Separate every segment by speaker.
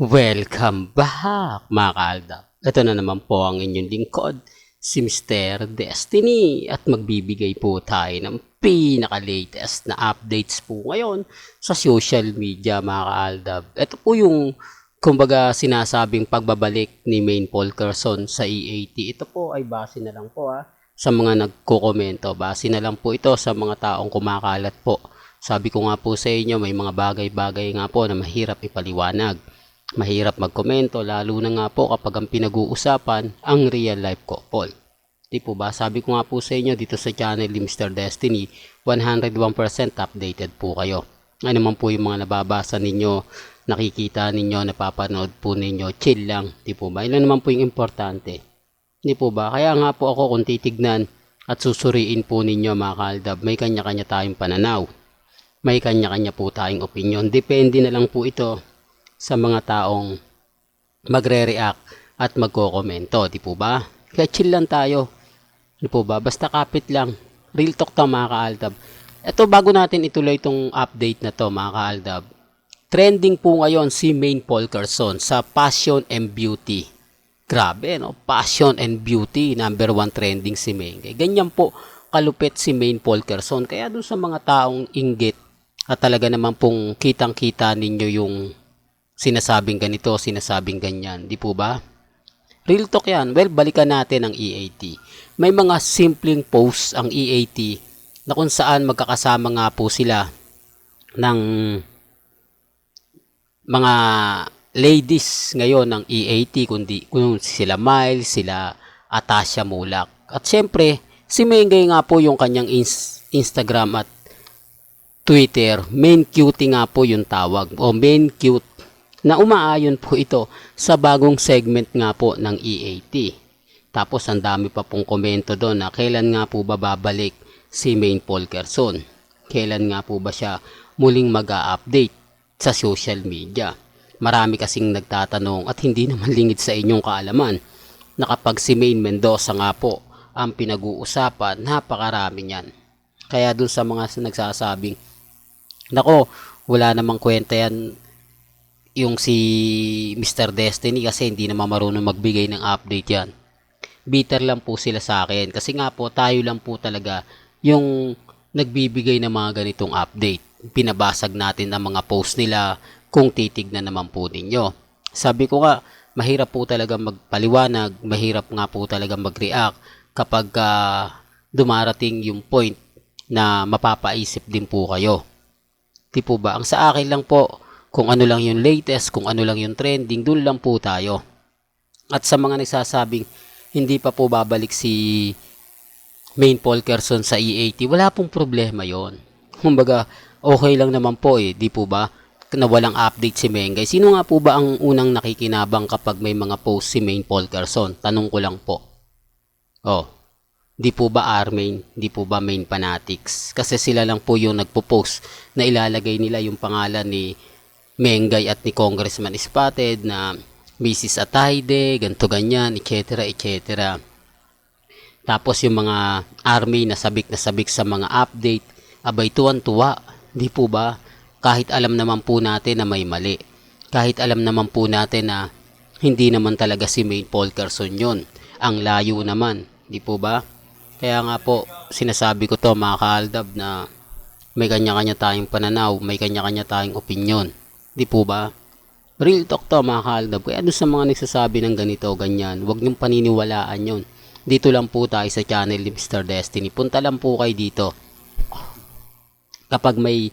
Speaker 1: Welcome back mga kaaldap. Ito na naman po ang inyong lingkod, si Mr. Destiny at magbibigay po tayo ng pinaka-latest na updates po ngayon sa social media mga kaaldap. Ito po yung kumbaga sinasabing pagbabalik ni Main Paul Carson sa EAT. Ito po ay base na lang po ha, sa mga nagko-komento. Base na lang po ito sa mga taong kumakalat po. Sabi ko nga po sa inyo, may mga bagay-bagay nga po na mahirap ipaliwanag mahirap magkomento lalo na nga po kapag ang pinag-uusapan ang real life couple. Di po ba? Sabi ko nga po sa inyo dito sa channel ni Mr. Destiny, 101% updated po kayo. Ano man po yung mga nababasa ninyo, nakikita ninyo, napapanood po ninyo, chill lang. Di po ba? Ilan naman po yung importante. Di po ba? Kaya nga po ako kung titignan at susuriin po ninyo mga kaaldab, may kanya-kanya tayong pananaw. May kanya-kanya po tayong opinion. Depende na lang po ito sa mga taong magre-react at magko-komento, di po ba? Kaya chill lang tayo. Di po ba? Basta kapit lang. Real talk to mga kaaldab. Ito bago natin ituloy itong update na to mga kaaldab. Trending po ngayon si Main Paul Carson sa Passion and Beauty. Grabe, no? Passion and Beauty, number one trending si Main. Ganyan po kalupit si Main Paul Carson. Kaya doon sa mga taong inggit at talaga naman pong kitang-kita ninyo yung sinasabing ganito, sinasabing ganyan. Di po ba? Real talk yan. Well, balikan natin ang EAT. May mga simpleng posts ang EAT na kung saan magkakasama nga po sila ng mga ladies ngayon ng EAT kundi kung sila Miles, sila Atasha Mulak. At syempre, si Mengay nga po yung kanyang ins- Instagram at Twitter, main cutie nga po yung tawag o main cute na umaayon po ito sa bagong segment nga po ng EAT. Tapos ang dami pa pong komento doon na kailan nga po ba babalik si Main Paul Kerson. Kailan nga po ba siya muling mag-update sa social media. Marami kasing nagtatanong at hindi naman lingid sa inyong kaalaman na kapag si Main Mendoza nga po ang pinag-uusapan, napakarami niyan. Kaya dun sa mga nagsasabing, nako, wala namang kwenta yan yung si Mr. Destiny kasi hindi naman marunong magbigay ng update yan. Bitter lang po sila sa akin kasi nga po tayo lang po talaga yung nagbibigay ng mga ganitong update. Pinabasag natin ang mga post nila kung titignan naman po ninyo. Sabi ko nga, mahirap po talaga magpaliwanag, mahirap nga po talaga mag-react kapag uh, dumarating yung point na mapapaisip din po kayo. Di po ba? Ang sa akin lang po, kung ano lang yung latest, kung ano lang yung trending, doon lang po tayo. At sa mga nagsasabing hindi pa po babalik si Main Paul Kerson sa EAT, wala pong problema yon. Kumbaga, okay lang naman po eh, di po ba? Na walang update si Mengay. Sino nga po ba ang unang nakikinabang kapag may mga post si Main Paul Kerson? Tanong ko lang po. Oh, di po ba Armain? Di po ba Main Fanatics? Kasi sila lang po yung nagpo-post na ilalagay nila yung pangalan ni Mengay at ni Congressman Spotted na Mrs. Atayde, ganto ganyan, etc. etc. Tapos yung mga army na sabik na sabik sa mga update, abay tuwan-tuwa, di po ba? Kahit alam naman po natin na may mali. Kahit alam naman po natin na hindi naman talaga si Main Paul Carson yun. Ang layo naman, di po ba? Kaya nga po, sinasabi ko to mga kaaldab na may kanya-kanya tayong pananaw, may kanya-kanya tayong opinion. Di po ba? Real talk to mga kaaldab. Kaya doon sa mga nagsasabi ng ganito, ganyan, huwag niyong paniniwalaan yon. Dito lang po tayo sa channel ni Mr. Destiny. Punta lang po kayo dito. Kapag may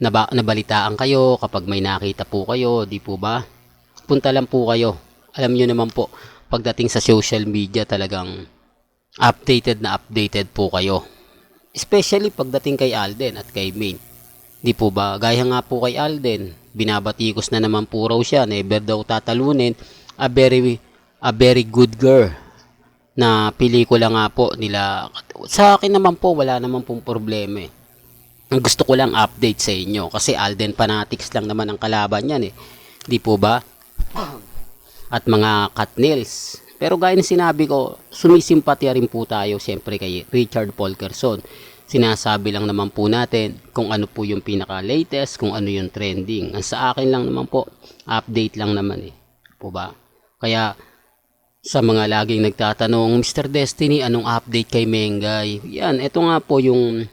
Speaker 1: naba, nabalitaan kayo, kapag may nakita po kayo, di po ba? Punta lang po kayo. Alam niyo naman po, pagdating sa social media talagang updated na updated po kayo. Especially pagdating kay Alden at kay Main. Di po ba? Gaya nga po kay Alden, binabatikos na naman po raw siya, never daw tatalunin, a very, a very good girl na pelikula nga po nila. Sa akin naman po, wala naman pong problema eh. Ang gusto ko lang update sa inyo kasi Alden Fanatics lang naman ang kalaban yan eh. Di po ba? At mga cut nails. Pero gaya ng sinabi ko, sumisimpatya rin po tayo siyempre kay Richard Paul Kerson. Sinasabi lang naman po natin kung ano po yung pinaka-latest, kung ano yung trending. Ang sa akin lang naman po, update lang naman eh. Po ba? Kaya sa mga laging nagtatanong, Mr. Destiny, anong update kay Mengay? Yan, ito nga po yung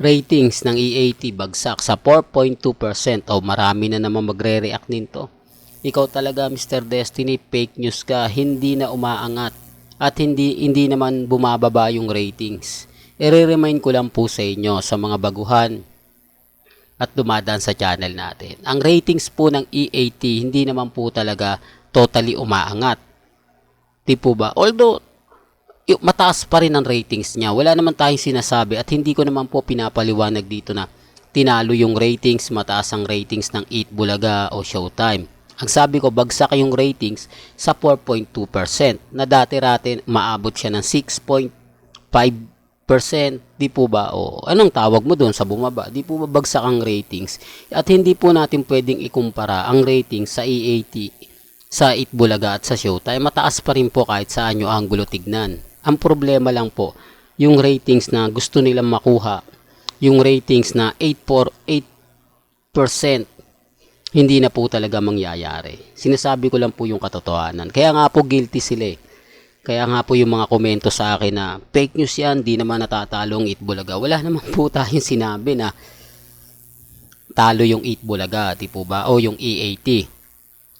Speaker 1: ratings ng EAT bagsak sa 4.2%. O marami na naman magre-react nito. Ikaw talaga Mr. Destiny, fake news ka, hindi na umaangat at hindi hindi naman bumababa yung ratings. I-remind ko lang po sa inyo sa mga baguhan at dumadaan sa channel natin. Ang ratings po ng EAT hindi naman po talaga totally umaangat. Di po ba? Although mataas pa rin ang ratings niya. Wala naman tayong sinasabi at hindi ko naman po pinapaliwanag dito na tinalo yung ratings, mataas ang ratings ng Eat Bulaga o Showtime. Ang sabi ko, bagsak yung ratings sa 4.2% na dati-rati maabot siya ng 6.5%. Di po ba? O anong tawag mo doon sa bumaba? Di po ba bagsak ang ratings? At hindi po natin pwedeng ikumpara ang ratings sa EAT sa Itbulaga at sa Showtime, mataas pa rin po kahit saan nyo anggulo tignan. Ang problema lang po, yung ratings na gusto nilang makuha, yung ratings na 8.8%, hindi na po talaga mangyayari. Sinasabi ko lang po yung katotohanan. Kaya nga po guilty sila eh. Kaya nga po yung mga komento sa akin na fake news yan, di naman natatalo ang Itbulaga. Wala naman po tayong sinabi na talo yung Itbulaga, di po ba? O yung EAT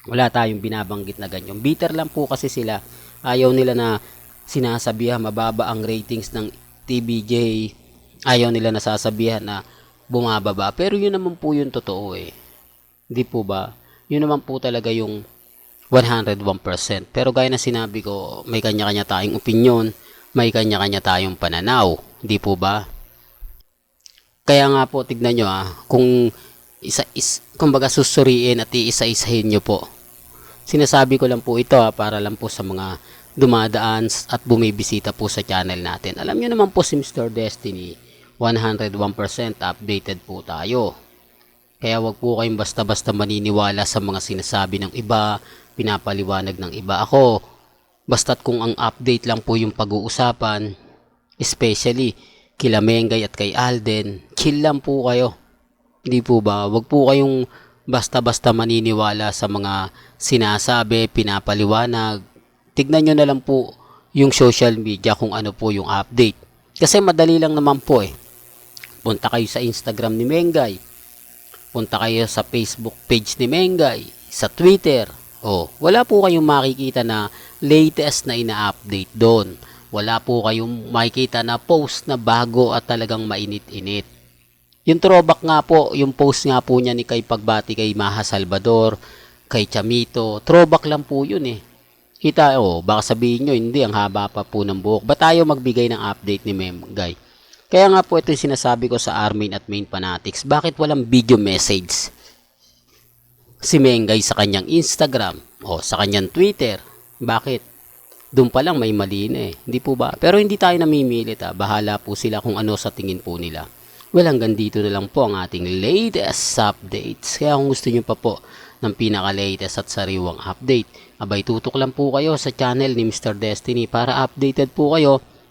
Speaker 1: wala tayong binabanggit na ganyan. Bitter lang po kasi sila. Ayaw nila na sinasabihan mababa ang ratings ng TBJ. Ayaw nila nasasabihan na bumababa. Pero yun naman po yung totoo eh. Hindi po ba? Yun naman po talaga yung 101%. Pero gaya na sinabi ko, may kanya-kanya tayong opinion, may kanya-kanya tayong pananaw. Hindi po ba? Kaya nga po, tignan nyo ah, kung isa is kumbaga susuriin at iisa-isahin nyo po. Sinasabi ko lang po ito ha, para lang po sa mga dumadaan at bumibisita po sa channel natin. Alam nyo naman po si Mr. Destiny, 101% updated po tayo. Kaya wag po kayong basta-basta maniniwala sa mga sinasabi ng iba, pinapaliwanag ng iba. Ako, basta't kung ang update lang po yung pag-uusapan, especially kila Mengay at kay Alden, chill lang po kayo. Hindi po ba? Wag po kayong basta-basta maniniwala sa mga sinasabi, pinapaliwanag. Tignan nyo na lang po yung social media kung ano po yung update. Kasi madali lang naman po eh. Punta kayo sa Instagram ni Mengay. Punta kayo sa Facebook page ni Mengay. Sa Twitter. Oh, wala po kayong makikita na latest na ina-update doon. Wala po kayong makikita na post na bago at talagang mainit-init. Yung throwback nga po, yung post nga po niya ni kay Pagbati kay Maha Salvador, kay Chamito, throwback lang po yun eh. Kita, oh, baka sabihin nyo, hindi, ang haba pa po ng buhok. Ba tayo magbigay ng update ni Mem, guy? Kaya nga po ito yung sinasabi ko sa Armin at Main Fanatics, bakit walang video message si Mengay sa kanyang Instagram o sa kanyang Twitter? Bakit? Doon pa lang may mali na eh. Hindi po ba? Pero hindi tayo namimilit ha. Bahala po sila kung ano sa tingin po nila. Well, hanggang dito na lang po ang ating latest updates. Kaya kung gusto nyo pa po ng pinaka-latest at sariwang update, abay tutok lang po kayo sa channel ni Mr. Destiny para updated po kayo